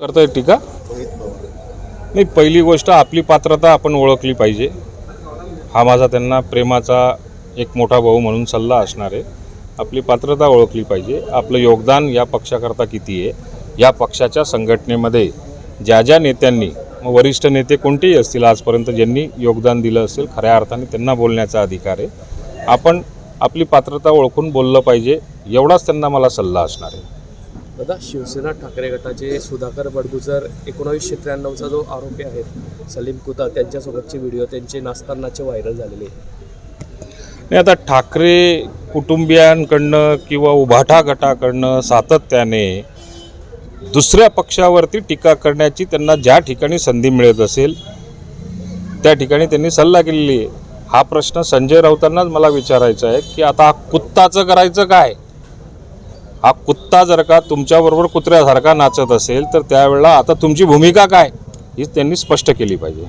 करताय टीका? नाही पहिली गोष्ट आपली पात्रता आपण ओळखली पाहिजे. हा माझा त्यांना प्रेमाचा एक मोठा भाऊ म्हणून सल्ला असणार आहे. आपली पात्रता ओळखली पाहिजे. आपलं योगदान या पक्षाकरता किती आहे? या पक्षाच्या संघटनेमध्ये ज्या ज्या नेत्यांनी मग वरिष्ठ नेते कोणतेही असतील आजपर्यंत ज्यांनी योगदान दिलं असेल खऱ्या अर्थाने त्यांना बोलण्याचा अधिकार आहे. आपण आपली पात्रता ओळखून बोललं पाहिजे एवढाच त्यांना मला सल्ला असणार आहे. दादा शिवसेना ठाकरे गटाचे सुधाकर बडगुजर एकोणावीसशे त्र्याण्णवचा जो आरोपी आहेत सलीम कुता त्यांच्यासोबतचे व्हिडिओ त्यांचे नाचतानाचे व्हायरल झालेले नाही आता ठाकरे कुटुंबियांकडनं किंवा उभाठा गटाकडनं सातत्याने दुसऱ्या पक्षावरती टीका करण्याची त्यांना ज्या ठिकाणी संधी मिळत असेल त्या ठिकाणी त्यांनी सल्ला केलेली आहे. हा प्रश्न संजय राऊतांनाच मला विचारायचा आहे की आता कुत्ताचं करायचं काय? हा कुत्ता जर का तुमच्याबरोबर कुत्र्यासारखा नाचत असेल तर त्यावेळेला आता तुमची भूमिका काय? ही त्यांनी स्पष्ट केली पाहिजे.